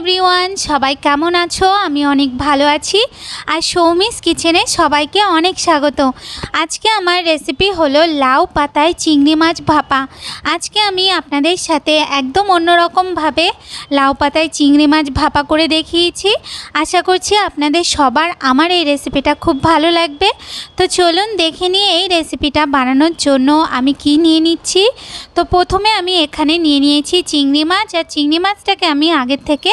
Everyone সবাই কেমন আছো? আমি অনেক ভালো আছি। আর সৌমিস কিচেনে সবাইকে অনেক স্বাগত। আজকে আমার রেসিপি হলো লাউ পাতায় চিংড়ি মাছ ভাপা। আজকে আমি আপনাদের সাথে একদম অন্যরকমভাবে লাউ পাতায় চিংড়ি মাছ ভাপা করে দেখিয়েছি। আশা করছি আপনাদের সবার আমার এই রেসিপিটা খুব ভালো লাগবে। তো চলুন দেখে নিয়ে এই রেসিপিটা বানানোর জন্য আমি কি নিয়ে নিচ্ছি। তো প্রথমে আমি এখানে নিয়ে নিয়েছি চিংড়ি মাছ। আর চিংড়ি মাছটাকে আমি আগের থেকে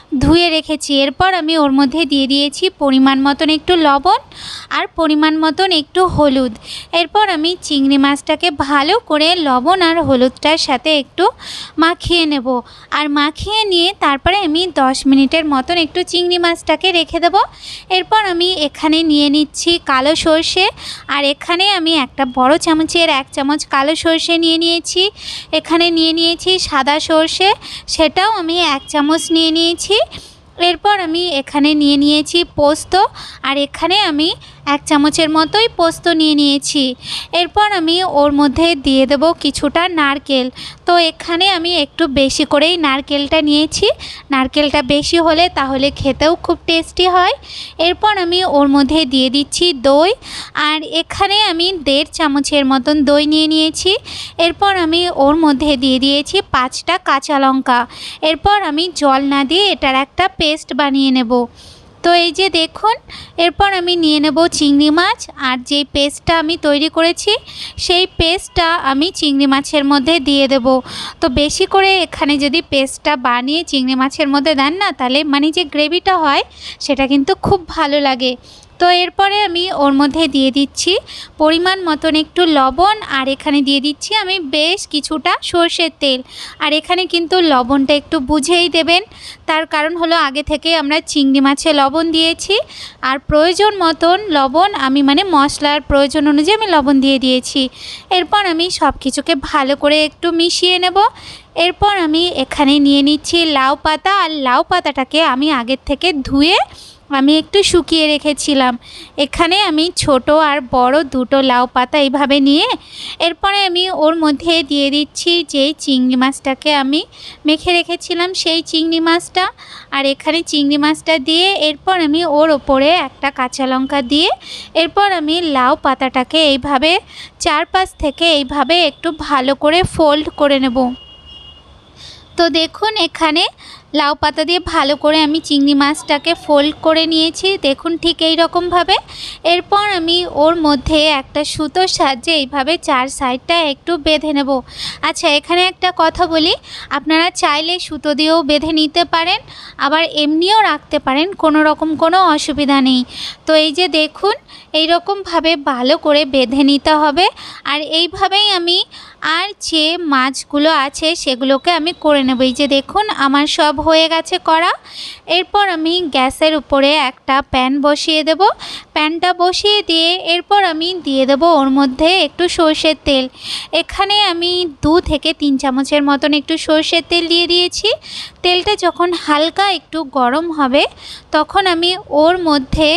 ধুয়ে রেখেছি। এরপর আমি ওর মধ্যে দিয়ে দিয়েছি পরিমাণ মতন একটু লবণ আর পরিমাণ মতন একটু হলুদ। এরপর আমি চিংড়ি মাছটাকে ভালো করে লবণ আর হলুদটার সাথে একটু মাখিয়ে নেব। আর মাখিয়ে নিয়ে তারপরে আমি 10 মিনিটের মতন একটু চিংড়ি মাছটাকে রেখে দেব। এরপর আমি এখানে নিয়ে নিচ্ছি কালো সর্ষে। আর এখানে আমি একটা বড় চামচের এক চামচ কালো সর্ষে নিয়ে নিয়েছি। এখানে নিয়ে নিয়েছি সাদা সর্ষে। সেটাও আমি এক চামচ নিয়ে নিয়েছি। এরপর আমি এখানে নিয়ে নিয়েছি পোস্ত আর এখানে আমি এক চামচের মতোই পোস্ত নিয়ে নিয়েছি। এরপর আমি ওর মধ্যে দিয়ে দেব কিছুটা নারকেল। তো এখানে আমি একটু বেশি করেই নারকেলটা নিয়েছি। নারকেলটা বেশি হলে তাহলে খেতেও খুব টেস্টি হয়। এরপর আমি ওর মধ্যে দিয়ে দিচ্ছি দই। আর এখানে আমি দেড় চামচের মতন দই নিয়ে নিয়েছি। এরপর আমি ওর মধ্যে দিয়ে দিয়েছি পাঁচটা কাঁচা লঙ্কা। এরপর আমি জল না দিয়ে এটার একটা পেস্ট বানিয়ে নেব। তো এই যে দেখুন, এরপর আমি নিয়ে নেব চিংড়ি মাছ আর যে পেস্টটা আমি তৈরি করেছি, সেই পেস্টটা আমি চিংড়ি মাছের মধ্যে দিয়ে দেব। তো বেশি করে এখানে যদি পেস্টটা বানিয়ে চিংড়ি মাছের মধ্যে দেন না, তাহলে মানে যে গ্রেভিটা হয়, সেটা কিন্তু খুব ভালো লাগে। তো এরপরে আমি ওর মধ্যে দিয়ে দিচ্ছি পরিমাণ মতন একটু লবণ, আর এখানে দিয়ে দিচ্ছি আমি বেশ কিছুটা সর্ষের তেল। আর এখানে কিন্তু লবণটা একটু বুঝেই দেবেন। তার কারণ হলো আগে থেকে আমরা চিংড়ি মাছে লবণ দিয়েছি, আর প্রয়োজন মতন লবণ আমি মানে মশলার প্রয়োজন অনুযায়ী আমি লবণ দিয়ে দিয়েছি। এরপর আমি সব কিছুকে ভালো করে একটু মিশিয়ে নেব। এরপর আমি এখানে নিয়ে নিচ্ছি লাউ পাতা, আর লাউ পাতাটাকে আমি আগের থেকে ধুয়ে আমি একটু শুকিয়ে রেখেছিলাম। এখানে আমি ছোট আর বড় দুটো লাউ পাতা এইভাবে নিয়ে এরপরে আমি ওর মধ্যে দিয়ে দিচ্ছি যেই চিংড়ি মাছটাকে আমি মেখে রেখেছিলাম সেই চিংড়ি মাছটা। আর এখানে চিংড়ি মাছটা দিয়ে এরপর আমি ওর ওপরে একটা কাঁচা লঙ্কা দিয়ে এরপর আমি লাউ পাতাটাকে এইভাবে চারপাশ থেকে এইভাবে একটু ভালো করে ফোল্ড করে নেব। তো দেখুন, এখানে লাউ পাতা দিয়ে ভালো করে আমি চিংড়ি মাছটাকে ফোল্ড করে নিয়েছি। দেখুন, ঠিক এই রকমভাবে এরপর আমি ওর মধ্যে একটা সুতোর সাহায্যে এইভাবে চার সাইডটা একটু বেঁধে নেব। আচ্ছা এখানে একটা কথা বলি, আপনারা চাইলে সুতো দিয়েও বেঁধে নিতে পারেন, আবার এমনিও রাখতে পারেন, কোনো রকম কোনো অসুবিধা নেই। তো এই যে দেখুন এই রকমভাবে ভালো করে বেঁধে নিতে হবে। আর এইভাবেই আমি আর যে মাছগুলো আছে সেগুলোকে আমি করে নেব। এই যে দেখুন, আমার সব হয়ে গেছে করা। এরপর আমি গ্যাসের উপরে একটা প্যান বসিয়ে দেব। প্যানটা বসিয়ে দিয়ে এরপর আমি দিয়ে দেব ওর মধ্যে একটু সর্ষের তেল। এখানে আমি দু থেকে তিন চামচের মতন একটু সর্ষের তেল দিয়ে দিয়েছি। তেলটা যখন হালকা একটু গরম হবে, তখন আমি ওর মধ্যে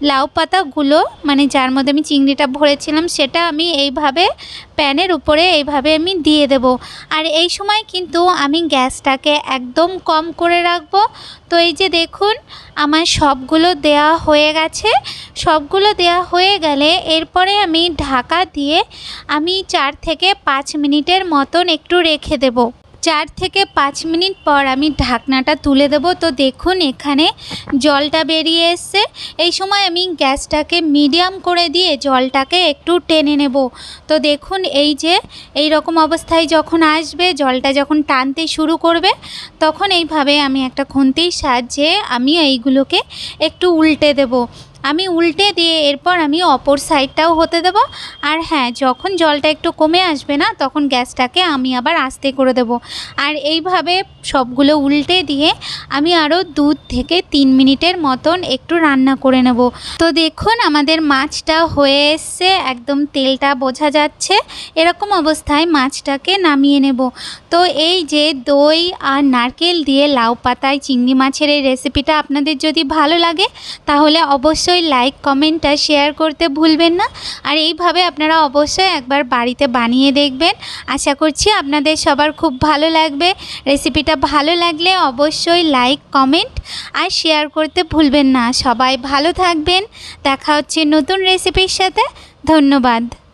লাউ পাতাগুলো মানে যার মধ্যে আমি চিংড়িটা ভরেছিলাম, সেটা আমি এইভাবে প্যানের উপরে এইভাবে আমি দিয়ে দেব। আর এই সময় কিন্তু আমি গ্যাসটাকে একদম কম করে রাখব। তো এই যে দেখুন, আমার সবগুলো দেয়া হয়ে গেছে। সবগুলো দেয়া হয়ে গেলে এরপরে আমি ঢাকা দিয়ে আমি চার থেকে পাঁচ মিনিটের মতন একটু রেখে দেবো। চার থেকে পাঁচ মিনিট পর আমি ঢাকনাটা তুলে দেব। তো দেখুন, এখানে জলটা বেরিয়ে এসছে। এই সময় আমি গ্যাসটাকে মিডিয়াম করে দিয়ে জলটাকে একটু টেনে নেব। তো দেখুন, এই যে, এই রকম অবস্থায় যখন আসবে, জলটা যখন টানতে শুরু করবে, তখন এইভাবে আমি একটা খুন্তির সাহায্যে আমি এইগুলোকে একটু উল্টে দেব। আমি উল্টে দিয়ে এরপর আমি অপর সাইডটাও হতে দেব। আর হ্যাঁ যখন জলটা একটু কমে আসবে না, তখন গ্যাসটাকে আমি আবার আস্তে করে দেব। আর এইভাবে সবগুলো উল্টে দিয়ে আমি আরও দু থেকে তিন মিনিটের মতন একটু রান্না করে নেব। তো দেখুন, আমাদের মাছটা হয়ে এসছে, একদম তেলটা বোঝা যাচ্ছে। এরকম অবস্থায় মাছটাকে নামিয়ে নেব। তো এই যে দই আর নারকেল দিয়ে লাউ পাতায় চিংড়ি মাছের এই রেসিপিটা আপনাদের যদি ভালো লাগে, তাহলে অবশ্যই অবশ্যই লাইক কমেন্ট আর শেয়ার করতে ভুলবেন না। আর এইভাবে আপনারা অবশ্যই একবার বাড়িতে বানিয়ে দেখবেন। আশা করছি আপনাদের সবার খুব ভালো লাগবে। রেসিপিটা ভালো লাগলে অবশ্যই লাইক কমেন্ট আর শেয়ার করতে ভুলবেন না। সবাই ভালো থাকবেন। দেখা হচ্ছে নতুন রেসিপির সাথে। ধন্যবাদ।